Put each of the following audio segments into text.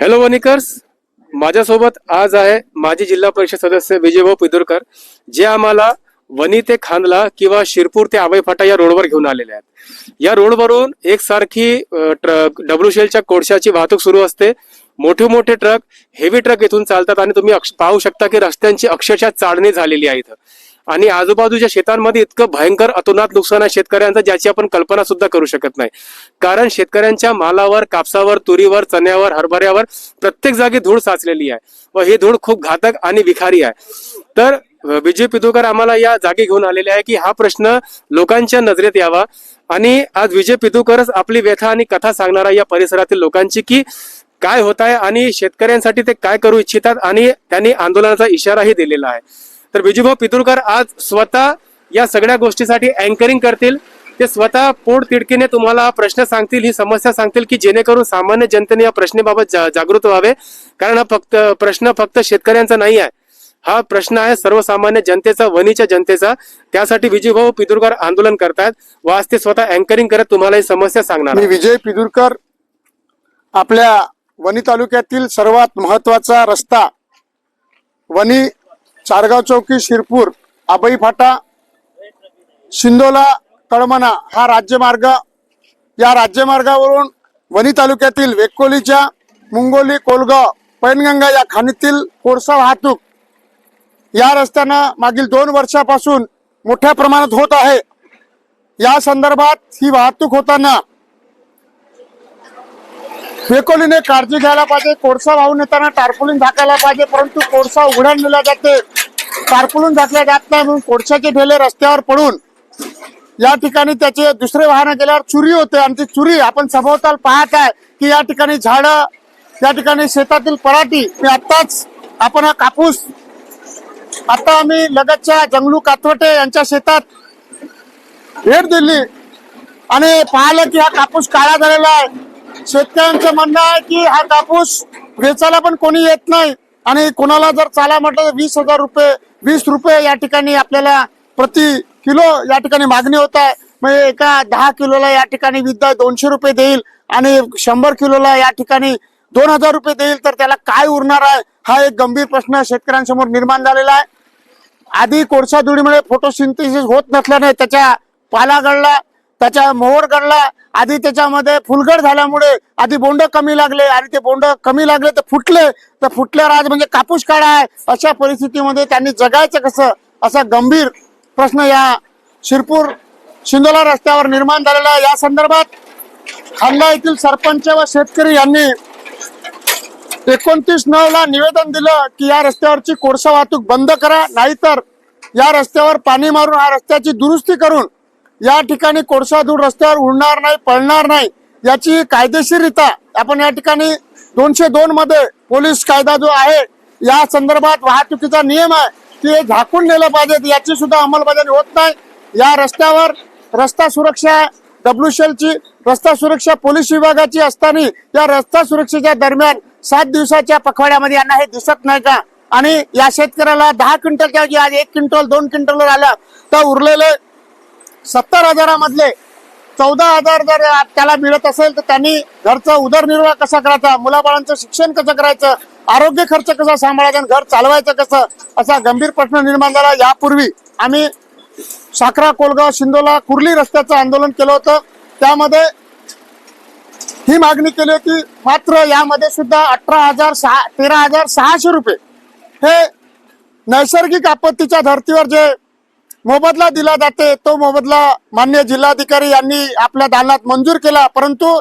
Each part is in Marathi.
हॅलो वनिकर्स माझ्यासोबत आज आहे माजी जिल्हा परिषद सदस्य विजयभाऊ पिदुरकर जे आम्हाला वनी ते खांदला किंवा शिरपूर ते आबाई फाटा या रोडवर घेऊन आलेले आहेत. या रोडवरून एकसारखी अ, ट्रक डब्ल्यूशेलच्या कोळशाची वाहतूक सुरू असते. मोठे मोठे ट्रक हेवी ट्रक इथून चालतात आणि तुम्ही अक्ष- पाहू शकता की रस्त्यांची अक्षरशः चाळणी झालेली आहे इथं. आणि आजूबाजूच्या शेतांमध्ये इतकं भयंकर अतोनात नुकसान आहे शेतकऱ्यांचं ज्याची आपण कल्पना सुद्धा करू शकत नाही. कारण शेतकऱ्यांच्या मालावर कापसावर तुरीवर चण्यावर हरभऱ्यावर प्रत्येक जागी धूळ साचलेली आहे व ही धूळ खूप घातक आणि विखारी आहे. तर विजय पितुकर आम्हाला या जागी घेऊन आलेले आहे की हा प्रश्न लोकांच्या नजरेत यावा आणि आज विजय पितुकरच आपली व्यथा आणि कथा सांगणारा या परिसरातील लोकांची की काय होत आहे आणि शेतकऱ्यांसाठी ते काय करू इच्छितात आणि त्यांनी आंदोलनाचा इशाराही दिलेला आहे. तर विजयभाऊ पितुरकर आज स्वतः या सगळ्या गोष्टीसाठी अँकरिंग करतील. ते स्वतः पोट तिडकीने तुम्हाला प्रश्न सांगतील ही समस्या सांगतील की जेणेकरून सामान्य जनतेने या प्रश्नाबाबत जागृत व्हावे. कारण हा फक्त प्रश्न फक्त शेतकऱ्यांचा नाही आहे. हा प्रश्न आहे सर्वसामान्य जनतेचा वनीच्या जनतेचा. त्यासाठी विजयभाऊ पितुरकर आंदोलन करतायत. व आज ते स्वतः अँकरिंग करत तुम्हाला ही समस्या सांगणार मी. विजय पिदुरकर आपल्या वणी तालुक्यातील सर्वात महत्त्वाचा रस्ता वणी चारगाव चौकी शिरपूर आबई फाटा शिंदोला कळमना हा राज्यमार्ग. या राज्यमार्गावरून वणी तालुक्यातील वेकोलीच्या मुंगोली कोलगाव पैनगंगा या खाणीतील कोळसा वाहतूक या रस्त्यानं मागील दोन वर्षापासून मोठ्या प्रमाणात होत आहे. या संदर्भात ही वाहतूक होताना वेकोलीने काळजी घ्यायला पाहिजे कोळसा वाहून येताना टार्पोलिन झाकायला पाहिजे परंतु कोळसा उघड्यान नेला जाते. टार्पोलिन झाकल्या जात नाही म्हणून कोळशाचे ढेले रस्त्यावर पडून या ठिकाणी त्याचे दुसरे वाहन गेल्यावर चुरी होते. आणि ती चुरी आपण सभोवताल पाहत आहे की या ठिकाणी झाडं या ठिकाणी शेतातील पराठी. मी आत्ताच आपण हा कापूस आता आम्ही लगतच्या जंगलू कातवटे यांच्या शेतात भेट दिली आणि पाहिलं की हा कापूस काळा झालेला आहे. शेतकऱ्यांचं म्हणणं आहे की हा कापूस वेचायला पण कोणी येत नाही. आणि कोणाला जर चाला म्हटलं तर वीस हजार रुपये वीस रुपये या ठिकाणी आपल्याला प्रति किलो या ठिकाणी मागणी होत आहे. म्हणजे एका दहा किलोला या ठिकाणी विद्या दोनशे रुपये देईल आणि शंभर किलोला या ठिकाणी दोन हजार रुपये देईल तर त्याला काय उरणार आहे? हा एक गंभीर प्रश्न शेतकऱ्यांसमोर निर्माण झालेला आहे. आधी कोळसा धुळीमुळे फोटोसिंथेसिस होत नसल्याने त्याच्या पाला गळला त्याच्या मोहर गळला आधी त्याच्यामध्ये फुलगड झाल्यामुळे आधी बोंड कमी लागले आणि ते बोंड कमी लागले तर फुटले. तर फुटल्यावर आज म्हणजे कापूस काढा आहे. अशा परिस्थितीमध्ये त्यांनी जगायचं कसं? असा गंभीर प्रश्न या शिरपूर शिंदोला रस्त्यावर निर्माण झालेला आहे. या संदर्भात खांदा येथील सरपंच व शेतकरी यांनी एकोणतीस नऊ ला निवेदन दिलं की या रस्त्यावरची कोळसा वाहतूक बंद करा नाहीतर या रस्त्यावर पाणी मारून हा रस्त्याची दुरुस्ती करून या ठिकाणी कोळसा धूळ रस्त्यावर उडणार नाही पळणार नाही याची कायदेशीररित्या आपण या ठिकाणी दोनशे दोन मध्ये पोलीस कायदा जो आहे या संदर्भात वाहतुकीचा नियम आहे की हे झाकून नेलं पाहिजे याची सुद्धा अंमलबजावणी होत नाही. या रस्त्यावर रस्ता सुरक्षा डब्ल्यू ची रस्ता सुरक्षा पोलीस विभागाची असताना या रस्ता सुरक्षेच्या दरम्यान सात दिवसाच्या पखवाड्यामध्ये यांना हे दिसत नाही का? आणि या शेतकऱ्याला दहा क्विंटलच्या ऐवजी आज एक क्विंटल दोन क्विंटलवर आलं तर उरलेले सत्तर हजारामधले चौदा हजार जर त्याला मिळत असेल तर त्यांनी घरचा उदरनिर्वाह कसा करायचा? मुलाबाळांचं शिक्षण कसं करायचं? आरोग्य खर्च कसा सांभाळायचा आणि घर चालवायचं कसं? असा गंभीर प्रश्न निर्माण झाला. यापूर्वी आम्ही साखरा कोलगाव शिंदोला कुर्ली रस्त्याचं आंदोलन केलं होतं. त्यामध्ये ही मागणी केली होती मात्र यामध्ये सुद्धा अठरा हजार सहा तेरा हजार सहाशे रुपये हे नैसर्गिक आपत्तीच्या धर्तीवर जे मोबदला दिला जाते. तो मोबदला मान्य जिल्हाधिकारी यांनी आपल्या दालनात मंजूर केला. परंतु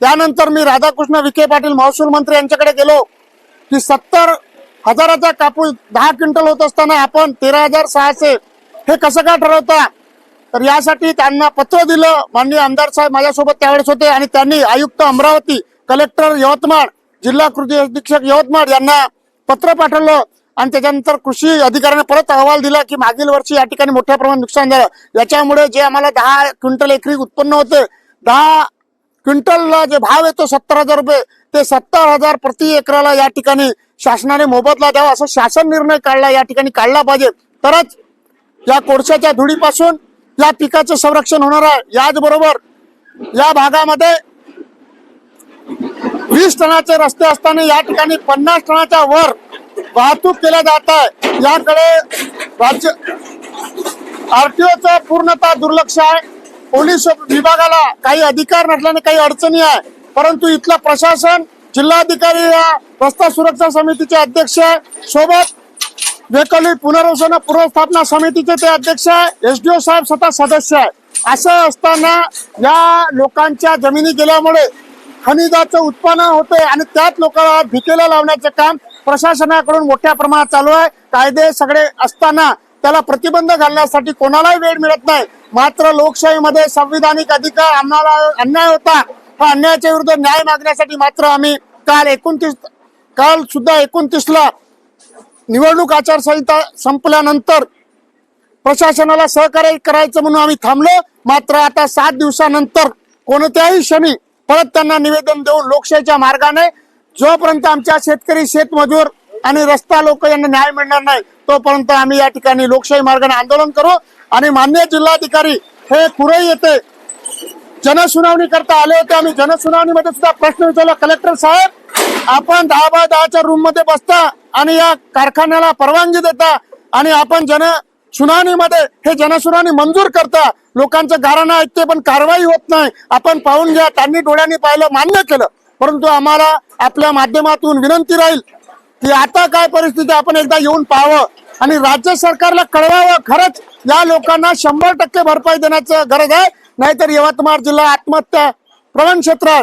त्यानंतर मी राधाकृष्ण विखे पाटील महसूल मंत्री यांच्याकडे गेलो की सत्तर हजाराचा कापूस दहा क्विंटल होत असताना आपण तेरा हजार सहाशे हे कसं काय ठरवता? तर यासाठी त्यांना पत्र दिलं. माननीय आमदार साहेब माझ्यासोबत त्यावेळेस होते आणि त्यांनी आयुक्त अमरावती कलेक्टर यवतमाळ जिल्हा कृती अधीक्षक यवतमाळ यांना पत्र पाठवलं. आणि त्याच्यानंतर कृषी अधिकाऱ्याने परत अहवाल दिला की मागील वर्षी या ठिकाणी मोठ्या प्रमाणात नुकसान झालं. याच्यामुळे जे आम्हाला दहा क्विंटल एकरी उत्पन्न होते दहा क्विंटलला जे भाव येतो सत्तर हजार रुपये ते सत्तर हजार प्रति एकराला या ठिकाणी शासनाने मोबदला द्यावा असा शासन निर्णय काढला या ठिकाणी काढला पाहिजे. तरच या कोळशाच्या धुडीपासून या पिकाचं संरक्षण होणार आहे. याचबरोबर या भागामध्ये वीस टनाचे रस्ते असताना या ठिकाणी पन्नास टनाच्या वर वाहतूक केल्या जात आहे. याकडे राज्य आरटीओचं पूर्णतः दुर्लक्ष आहे. पोलीस विभागाला काही अधिकार नसल्याने काही अडचणी आहे. परंतु इथलं प्रशासन जिल्हाधिकारी या रस्ता सुरक्षा समितीचे अध्यक्ष आहे. सोबत वेकली पुनर्वसन पुनर्स्थापना समितीचे ते अध्यक्ष आहे. एसडीओ साहेब स्वतः सदस्य आहे. असं असताना या लोकांच्या जमिनी गेल्यामुळे खनिजाचं उत्पन्न होते आणि त्यात लोकांना भिकेला लावण्याचं काम प्रशासनाकडून मोठ्या प्रमाणात चालू आहे. कायदे सगळे असताना त्याला प्रतिबंध घालण्यासाठी कोणालाही वेळ मिळत नाही. मात्र लोकशाहीमध्ये संविधानिक अधिकार आम्हाला अन्याय होता. हा अन्यायाच्या विरुद्ध न्याय मागण्यासाठी मात्र आम्ही काल एकोणतीस काल सुद्धा एकोणतीसला निवडणूक आचारसंहिता संपल्यानंतर प्रशासनाला सहकार्य करायचं म्हणून आम्ही थांबलो. मात्र आता सात दिवसानंतर कोणत्याही क्षणी परत त्यांना निवेदन देऊन लोकशाहीच्या मार्गाने जोपर्यंत आमच्या शेतकरी शेतमजूर आणि रस्ता लोक यांना न्याय मिळणार नाही तोपर्यंत आम्ही या ठिकाणी लोकशाही मार्गाने आंदोलन करू आणि मान्य जिल्हाधिकारी हे कुरई येते. जनसुनावणी करता आले होते आम्ही जनसुनावणीमध्ये सुद्धा प्रश्न विचारला. कलेक्टर साहेब आपण दहा बाय दहाच्या रूममध्ये बसता आणि या कारखान्याला परवानगी देता आणि आपण जन सुनावणीमध्ये हे जनसुनावणी मंजूर करता. लोकांचं गाराणं ऐकते पण कारवाई होत नाही. आपण पाहून घ्या त्यांनी डोळ्यांनी पाहिलं मान्य केलं. परंतु आम्हाला आपल्या माध्यमातून विनंती राहील की आता काय परिस्थिती आपण एकदा येऊन पाहावं आणि राज्य सरकारला कळवावं. खरंच या लोकांना शंभर टक्के भरपाई देण्याचं गरज आहे. नाहीतर यवतमाळ जिल्हा आत्महत्या प्रवण क्षेत्र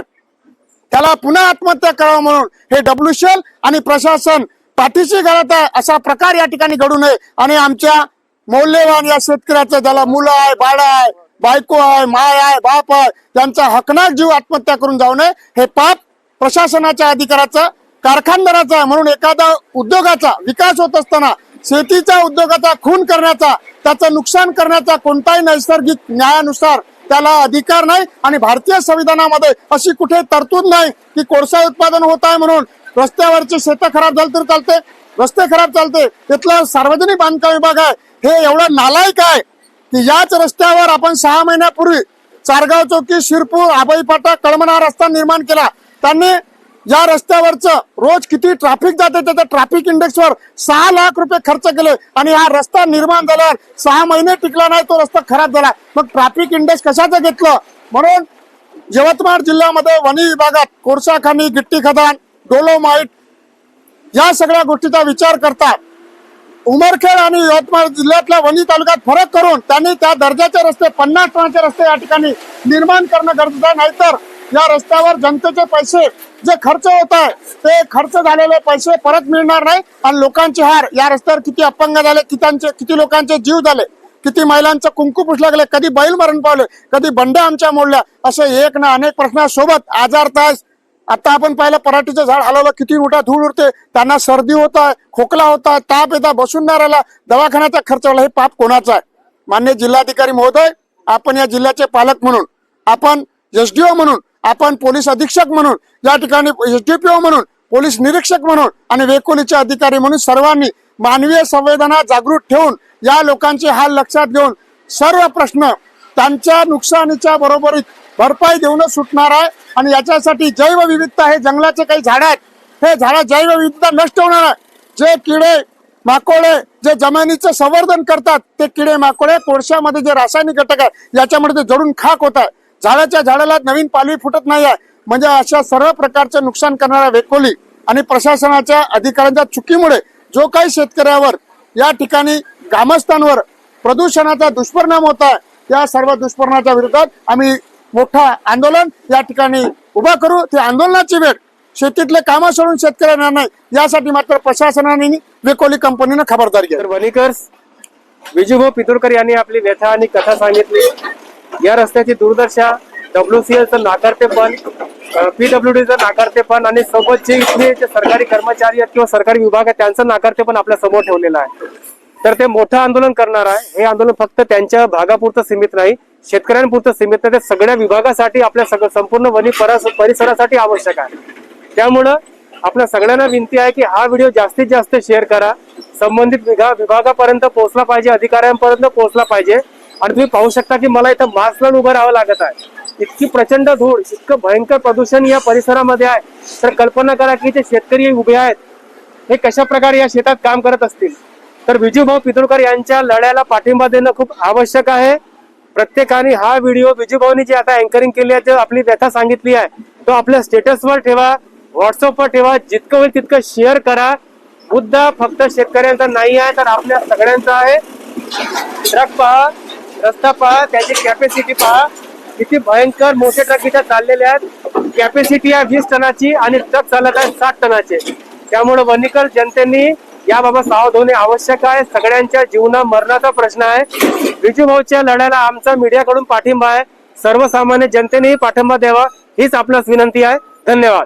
त्याला पुन्हा आत्महत्या करावं म्हणून हे डब्ल्यूशेल आणि प्रशासन पाठीशी घालत आहे. असा प्रकार या ठिकाणी घडू नये. आणि आमच्या मौल्यवान या शेतकऱ्याचं ज्याला मुलं आहे बाळ आहे बायको आहे माय आहे बाप आहे त्यांचा हकनाक जीव आत्महत्या करून जाऊ नये. हे पाप प्रशासनाच्या अधिकाराचा कारखानदाराचा म्हणून एखादा उद्योगाचा विकास होत असताना शेतीच्या उद्योगाचा खून करण्याचा त्याचं नुकसान करण्याचा कोणताही नैसर्गिक न्यायानुसार त्याला अधिकार नाही आणि भारतीय संविधानामध्ये अशी कुठे तरतूद नाही की कोळसा उत्पादन होत आहे म्हणून रस्त्यावरचे शेतं खराब झाले तर चालते रस्ते खराब चालते तिथला सार्वजनिक बांधकाम विभाग आहे हे एवढं नालायक आहे की याच रस्त्यावर आपण सहा महिन्यापूर्वी चारगाव चौकी शिरपूर आबाई फाटा कळमना रस्ता निर्माण केला. त्यांनी या रस्त्यावरचं रोज किती ट्रॅफिक जाते त्याच्या ट्रॅफिक इंडेक्सवर सहा लाख रुपये खर्च केले. आणि हा रस्ता निर्माण झाल्यावर सहा महिने टिकला नाही तो रस्ता खराब झाला. मग ट्रॅफिक इंडेक्स कशाचं घेतलं? म्हणून यवतमाळ जिल्ह्यामध्ये वनी विभागात कोरसाखाणी गिट्टी खदान डोलोमाईट या सगळ्या गोष्टीचा विचार करता उमरखेड आणि यवतमाळ जिल्ह्यातल्या वणी तालुक्यात फरक करून त्यांनी त्या दर्जाचे रस्ते पन्नास टनाचे रस्ते या ठिकाणी निर्माण करणं गरजेचं आहे. नाहीतर या रस्त्यावर जनतेचे पैसे जे खर्च होत आहे ते खर्च झालेले पैसे परत मिळणार नाही. आणि लोकांचे हार या रस्त्यावर किती अपंग झाले किती किती लोकांचे जीव झाले किती महिलांचं कुंकू पुस लागले कधी बैल मरण पावले कधी बंड्या आमच्या मोडल्या असे एक ना अनेक प्रश्नासोबत आजार तास. आता आपण पाहिलं पराठीचं झाड हलवलं किती मोठा धूळ उडते त्यांना सर्दी होत आहे खोकला होत आहे ताप येतात बसून नाही राहिला. दवाखान्याचा खर्च वाला हे पाप कोणाचा आहे? मान्य जिल्हाधिकारी महोदय आपण या जिल्ह्याचे पालक म्हणून आपण एसडीओ म्हणून आपण पोलीस अधीक्षक म्हणून या ठिकाणी एसडीपीओ म्हणून पोलीस निरीक्षक म्हणून आणि वेकोलीचे अधिकारी म्हणून सर्वांनी मानवीय संवेदना जागृत ठेवून या लोकांचे हाल लक्षात घेऊन सर्व प्रश्न त्यांच्या नुकसानीच्या बरोबरीत भरपाई देऊनच सुटणार आहे. आणि याच्यासाठी जैवविविधता हे जंगलाचे काही झाड आहेत. हे झाड जैवविविधता नष्ट होणार आहे. जे किडे माकोडे जे जमिनीचं संवर्धन करतात ते किडे माकोडे कोळशामध्ये जे रासायनिक घटक आहे याच्यामध्ये ते जडून खाक होत आहे. झाडाच्या झाडाला नवीन पालवी फुटत नाही आहे म्हणजे अशा सर्व प्रकारचे नुकसान करणाऱ्या वेकोली आणि प्रशासनाच्या अधिकाऱ्यांच्या चुकीमुळे जो काही शेतकऱ्यावर या ठिकाणी ग्रामस्थांवर प्रदूषणाचा दुष्परिणाम होत आहे या सर्व दुष्परिणामाच्या विरोधात आम्ही मोठा आंदोलन या ठिकाणी उभा करू. ते आंदोलनाची वेळ. शेतीतले कामं सोडून शेतकऱ्यांना नाही. यासाठी मात्र प्रशासनाने वेकोली कंपनीनं खबरदारी घ्या वणीकर विजूभाऊ पितुरकर यांनी आपली व्यथा आणि कथा सांगितली. या रस्त्याची दुर्दशा डब्ल्यू सी एलचं नाकारतेपण पीडब्ल्यूडीचं नाकारतेपण आणि सोबत जे इथले जे सरकारी कर्मचारी आहेत किंवा सरकारी विभाग आहेत त्यांचं नाकारतेपण आपल्यासमोर ठेवलेलं आहे. तर ते मोठं आंदोलन करणार आहे. हे आंदोलन फक्त त्यांच्या भागापुरतं सीमित नाही. शेतकऱ्यांपुरतं सीमित नाही. ते सगळ्या विभागासाठी आपल्या सगळं संपूर्ण वनी परिसरासाठी आवश्यक आहे. त्यामुळं आपल्या सगळ्यांना विनंती आहे की हा व्हिडिओ जास्तीत जास्त शेअर करा. संबंधित विभागापर्यंत पोहोचला पाहिजे अधिकाऱ्यांपर्यंत पोहोचला पाहिजे. आणि तुम्ही पाहू शकता की मला इथं मास्क लावून उभं राहावं लागत आहे. इतकी प्रचंड धूळ इतकं भयंकर प्रदूषण या परिसरामध्ये आहे. तर कल्पना करा की ते शेतकरी उभे आहेत. हे कशा प्रकारे या शेतात काम करत असतील? तर विजूभाऊ पितुळकर यांच्या लढ्याला पाठिंबा देणं खूप आवश्यक आहे. प्रत्येकाने हा व्हिडिओ विजूभाऊनी जे आता अँकरिंग केली आहे आपली व्यथा सांगितली आहे तो आपल्या स्टेटसवर ठेवा व्हॉट्सअपवर ठेवा जितकं होईल तितकं शेअर करा. मुद्दा फक्त शेतकऱ्यांचा नाही आहे तर आपल्या सगळ्यांचा आहे. ट्रक पहा. रस्ता पहा त्याची कॅपॅसिटी पहा. किती भयंकर मोठे ट्रक इथे चाललेले आहेत. कॅपॅसिटी आहे वीस टनाची आणि ट्रक चालत आहे साठ टनाचे. त्यामुळे वनीकर जनतेने याबाबत सावध होणे आवश्यक आहे. सगळ्यांच्या जीवना मरणाचा प्रश्न आहे. विजूभाऊच्या लढ्याला आमचा मीडियाकडून पाठिंबा आहे. सर्वसामान्य जनतेनेही पाठिंबा द्यावा हीच आपल्यास विनंती आहे. धन्यवाद.